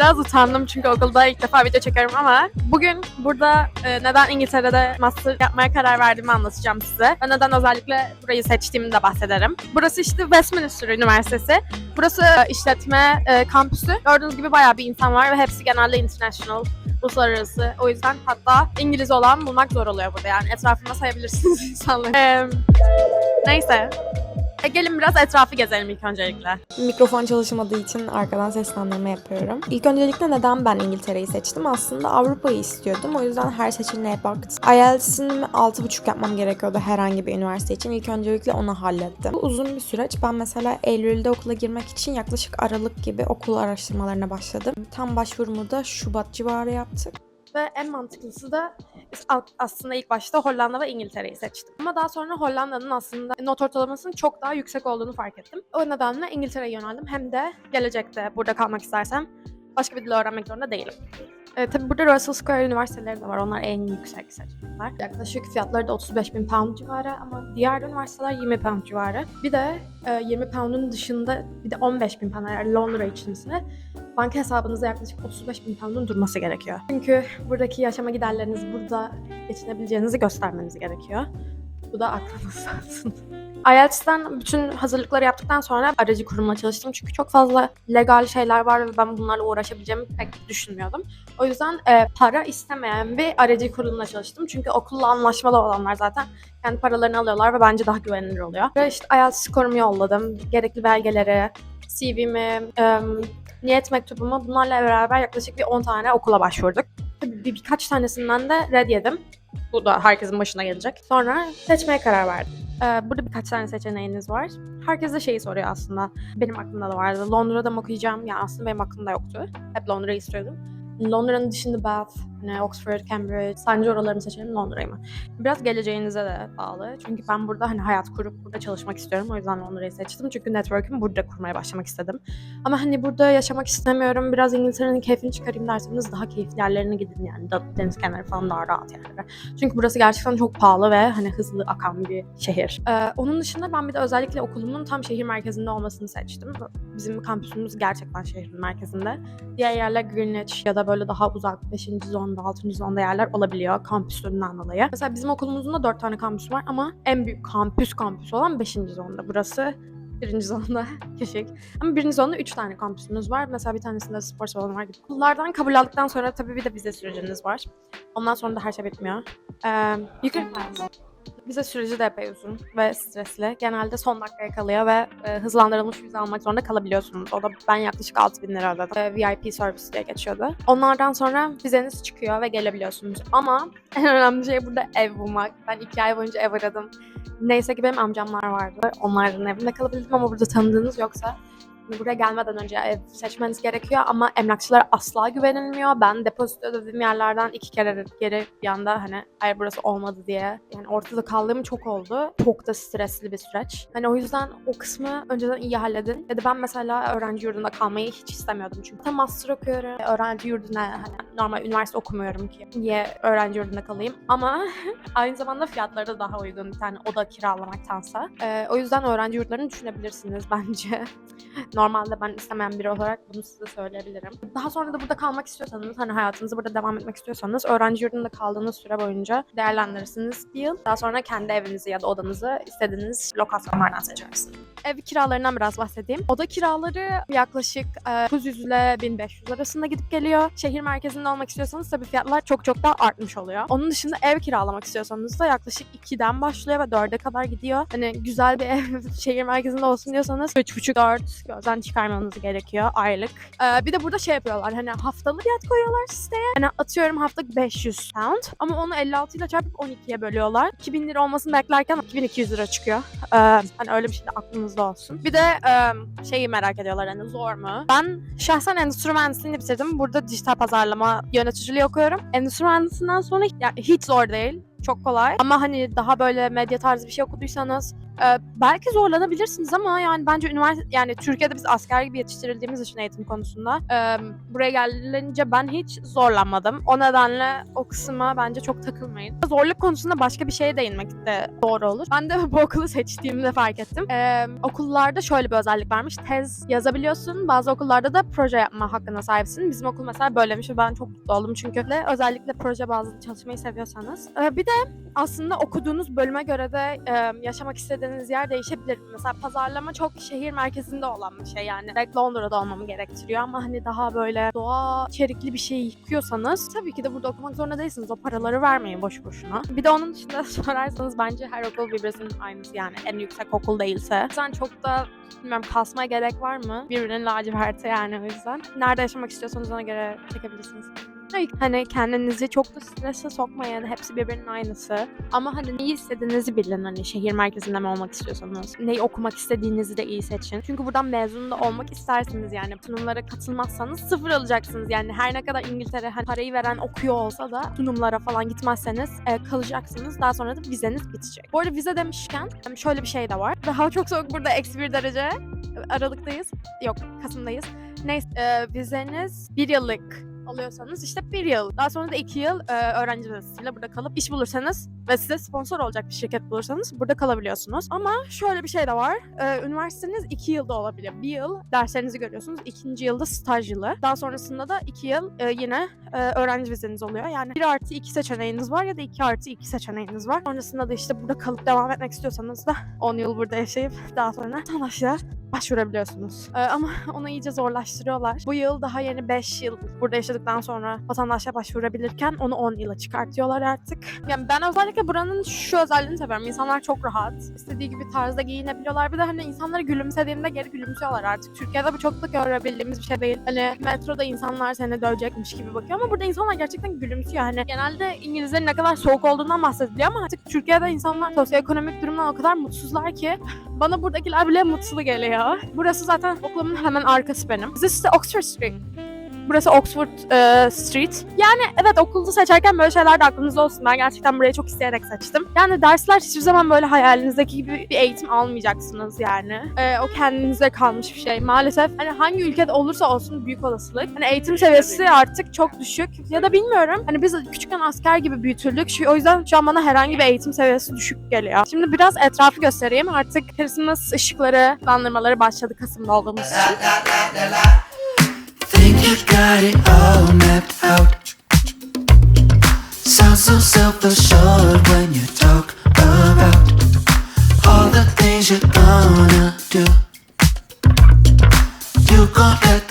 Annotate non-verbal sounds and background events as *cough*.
Biraz utandım çünkü okulda ilk defa video çekiyorum ama bugün burada e, neden İngiltere'de master yapmaya karar verdiğimi anlatacağım size. Ve neden özellikle burayı seçtiğimi de bahsederim. Burası işte Westminster Üniversitesi. Burası e, işletme e, kampüsü. Gördüğünüz gibi bayağı bir insan var ve hepsi genelde international, uluslararası. O yüzden hatta İngiliz olan bulmak zor oluyor burada yani. Etrafında sayabilirsiniz *laughs* insanları. E, neyse. E, gelin biraz etrafı gezelim ilk öncelikle. Mikrofon çalışmadığı için arkadan seslendirme yapıyorum. İlk öncelikle neden ben İngiltere'yi seçtim? Aslında Avrupa'yı istiyordum. O yüzden her seçeneğe baktım. IELTS'in 6.5 yapmam gerekiyordu herhangi bir üniversite için. İlk öncelikle onu hallettim. Bu uzun bir süreç. Ben mesela Eylül'de okula girmek için yaklaşık Aralık gibi okul araştırmalarına başladım. Tam başvurumu da Şubat civarı yaptık. Ve en mantıklısı da aslında ilk başta Hollanda ve İngiltere'yi seçtim. Ama daha sonra Hollanda'nın aslında not ortalamasının çok daha yüksek olduğunu fark ettim. O nedenle İngiltere'ye yöneldim. Hem de gelecekte burada kalmak istersem başka bir dil öğrenmek zorunda değilim. E, tabii burada Russell Square üniversiteleri de var. Onlar en yüksek seçenekler. Yaklaşık fiyatları da 35 bin pound civarı ama diğer üniversiteler 20 pound civarı. Bir de e, 20 pound'un dışında bir de 15 bin pound yani Londra içinse banka hesabınızda yaklaşık 35 bin pound'un durması gerekiyor. Çünkü buradaki yaşama giderlerinizi burada geçinebileceğinizi göstermeniz gerekiyor. Bu da aklınızda olsun. IELTS'ten bütün hazırlıkları yaptıktan sonra aracı kurumla çalıştım. Çünkü çok fazla legal şeyler var ve ben bunlarla uğraşabileceğimi pek düşünmüyordum. O yüzden e, para istemeyen bir aracı kurumla çalıştım. Çünkü okulla anlaşmalı olanlar zaten kendi paralarını alıyorlar ve bence daha güvenilir oluyor. Ve işte IELTS skorumu yolladım. Gerekli belgeleri, CV'mi, e, niyet mektubumu bunlarla beraber yaklaşık bir 10 tane okula başvurduk. Tabii bir, birkaç tanesinden de red yedim. Bu da herkesin başına gelecek. Sonra seçmeye karar verdim. Ee, burada birkaç tane seçeneğiniz var. Herkes de şeyi soruyor aslında. Benim aklımda da vardı. Londra'da mı okuyacağım? Ya aslında benim aklımda yoktu. Hep Londra'yı istiyordum. Londra'nın dışında Bath, hani Oxford, Cambridge, sence oralarını seçelim Londra'yı mı? Biraz geleceğinize de bağlı. Çünkü ben burada hani hayat kurup burada çalışmak istiyorum. O yüzden Londra'yı seçtim. Çünkü network'ümü burada kurmaya başlamak istedim. Ama hani burada yaşamak istemiyorum. Biraz İngiltere'nin keyfini çıkarayım derseniz daha keyifli yerlerine gidin yani. Deniz kenarı falan daha rahat yerlere. Çünkü burası gerçekten çok pahalı ve hani hızlı akan bir şehir. Ee, onun dışında ben bir de özellikle okulumun tam şehir merkezinde olmasını seçtim. Bizim kampüsümüz gerçekten şehrin merkezinde. Diğer yerler Greenwich ya da böyle daha uzak 5. zonda, 6. zonda yerler olabiliyor kampüsünden dolayı. Mesela bizim okulumuzun da 4 tane kampüsü var ama en büyük kampüs kampüsü olan 5. zonda. Burası birinci zonda *laughs* küçük. Ama birinci zonda üç tane kampüsümüz var. Mesela bir tanesinde spor salonu var. Okullardan kabul aldıktan sonra tabii bir de vize süreciniz var. Ondan sonra da her şey bitmiyor. Ee, you. Vize süreci de epey uzun ve stresli. Genelde son dakikaya kalıyor ve e, hızlandırılmış vize almak zorunda kalabiliyorsunuz. O da ben yaklaşık 6000 lira ödedim. E, VIP servisi diye geçiyordu. Onlardan sonra vizeniz çıkıyor ve gelebiliyorsunuz. Ama *laughs* en önemli şey burada ev bulmak. Ben iki ay boyunca ev aradım. Neyse ki benim amcamlar vardı. Onların evinde kalabildim ama burada tanıdığınız yoksa buraya gelmeden önce ev seçmeniz gerekiyor ama emlakçılara asla güvenilmiyor. Ben depozito ödediğim yerlerden iki kere geri bir anda hani hayır burası olmadı diye yani ortada kaldığım çok oldu. Çok da stresli bir süreç. Hani o yüzden o kısmı önceden iyi halledin. Ya da ben mesela öğrenci yurdunda kalmayı hiç istemiyordum çünkü. Tam master okuyorum. Öğrenci yurduna hani normal üniversite okumuyorum ki. Niye öğrenci yurdunda kalayım? Ama *laughs* aynı zamanda fiyatları da daha uygun bir tane oda kiralamaktansa. Ee, o yüzden öğrenci yurtlarını düşünebilirsiniz *laughs* bence. Normalde ben istemeyen biri olarak bunu size söyleyebilirim. Daha sonra da burada kalmak istiyorsanız, hani hayatınızı burada devam etmek istiyorsanız öğrenci yurdunda kaldığınız süre boyunca değerlendirirsiniz bir yıl. Daha sonra kendi evinizi ya da odanızı istediğiniz lokasyonlardan seçersiniz. Ev kiralarından biraz bahsedeyim. Oda kiraları yaklaşık e, 900 ile 1500 arasında gidip geliyor. Şehir merkezinde olmak istiyorsanız tabii fiyatlar çok çok daha artmış oluyor. Onun dışında ev kiralamak istiyorsanız da yaklaşık 2'den başlıyor ve 4'e kadar gidiyor. Hani güzel bir ev *laughs* şehir merkezinde olsun diyorsanız 3,5-4 gözden çıkarmanız gerekiyor aylık. Ee, bir de burada şey yapıyorlar hani haftalı fiyat koyuyorlar siteye. Hani atıyorum haftalık 500 pound ama onu 56 ile çarpıp 12'ye bölüyorlar. 2000 lira olmasını beklerken 2200 lira çıkıyor. Ee, hani öyle bir şey de aklınızda olsun. Bir de e, şeyi merak ediyorlar hani zor mu? Ben şahsen endüstri mühendisliğini bitirdim. Burada dijital pazarlama yöneticiliği okuyorum. Endüstri mühendisliğinden sonra ya, hiç zor değil çok kolay. Ama hani daha böyle medya tarzı bir şey okuduysanız Ee, belki zorlanabilirsiniz ama yani bence üniversite yani Türkiye'de biz asker gibi yetiştirildiğimiz için eğitim konusunda e, buraya gelince ben hiç zorlanmadım. O nedenle o kısma bence çok takılmayın. Zorluk konusunda başka bir şeye değinmek de doğru olur. Ben de *laughs* bu okulu seçtiğimde fark ettim. Ee, okullarda şöyle bir özellik varmış. Tez yazabiliyorsun. Bazı okullarda da proje yapma hakkına sahipsin. Bizim okul mesela böylemiş ve ben çok mutlu oldum çünkü de özellikle proje bazlı çalışmayı seviyorsanız. Ee, bir de aslında okuduğunuz bölüme göre de e, yaşamak istediğiniz yer değişebilir. Mesela pazarlama çok şehir merkezinde olan bir şey yani. Direkt Londra'da olmamı gerektiriyor ama hani daha böyle doğa içerikli bir şey okuyorsanız tabii ki de burada okumak zorunda değilsiniz. O paraları vermeyin boş boşuna. Bir de onun dışında *laughs* sorarsanız bence her okul birbirinin aynısı yani en yüksek okul değilse. Yüzden çok da bilmiyorum kasmaya gerek var mı? Birbirinin laciverti yani o yüzden. Nerede yaşamak istiyorsanız ona göre çekebilirsiniz. Hani kendinizi çok da strese sokmayın. Hepsi birbirinin aynısı. Ama hani neyi istediğinizi bilin. Hani şehir merkezinde mi olmak istiyorsanız. Neyi okumak istediğinizi de iyi seçin. Çünkü buradan mezun da olmak istersiniz yani. Sunumlara katılmazsanız sıfır alacaksınız. Yani her ne kadar İngiltere hani parayı veren okuyor olsa da sunumlara falan gitmezseniz e, kalacaksınız. Daha sonra da vizeniz bitecek. Bu arada vize demişken e, şöyle bir şey de var. Hava çok soğuk burada eksi bir derece. Aralıktayız. Yok Kasım'dayız. Neyse e, vizeniz bir yıllık alıyorsanız işte bir yıl. Daha sonra da iki yıl e, öğrenci vizesiyle burada kalıp iş bulursanız ve size sponsor olacak bir şirket bulursanız burada kalabiliyorsunuz. Ama şöyle bir şey de var. E, üniversiteniz iki yılda olabilir. Bir yıl derslerinizi görüyorsunuz. ikinci yılda staj yılı. Daha sonrasında da iki yıl e, yine e, öğrenci vizeniz oluyor. Yani bir artı iki seçeneğiniz var ya da iki artı iki seçeneğiniz var. Sonrasında da işte burada kalıp devam etmek istiyorsanız da 10 yıl burada yaşayıp daha sonra vatandaşlığa başvurabiliyorsunuz. Ee, ama *laughs* onu iyice zorlaştırıyorlar. Bu yıl daha yeni 5 yıl burada yaşadıktan sonra vatandaşlığa başvurabilirken onu 10 yıla çıkartıyorlar artık. Yani ben özellikle buranın şu özelliğini seviyorum. İnsanlar çok rahat. istediği gibi tarzda giyinebiliyorlar. Bir de hani insanları gülümsediğinde geri gülümsüyorlar artık. Türkiye'de bu çok da görebildiğimiz bir şey değil. Hani metroda insanlar seni dövecekmiş gibi bakıyor ama burada insanlar gerçekten gülümsüyor. Hani genelde İngilizlerin ne kadar soğuk olduğundan bahsediliyor ama artık Türkiye'de insanlar sosyoekonomik durumdan o kadar mutsuzlar ki *laughs* bana buradakiler bile mutlu geliyor. Burası zaten okulumun hemen arkası benim. This is Oxford Street. Burası Oxford e, Street. Yani evet okulda seçerken böyle şeyler de aklınızda olsun. Ben gerçekten burayı çok isteyerek seçtim. Yani dersler hiçbir zaman böyle hayalinizdeki gibi bir eğitim almayacaksınız yani. E, o kendinize kalmış bir şey. Maalesef hani hangi ülkede olursa olsun büyük olasılık. Hani eğitim seviyesi artık çok düşük. Ya da bilmiyorum. Hani biz küçükken asker gibi büyütüldük. Şu, o yüzden şu an bana herhangi bir eğitim seviyesi düşük geliyor. Şimdi biraz etrafı göstereyim. Artık Christmas ışıkları, landırmaları başladı Kasım'da olduğumuz için. got it all mapped out. Sound so self assured when you talk about all the things you're gonna do. You gon' let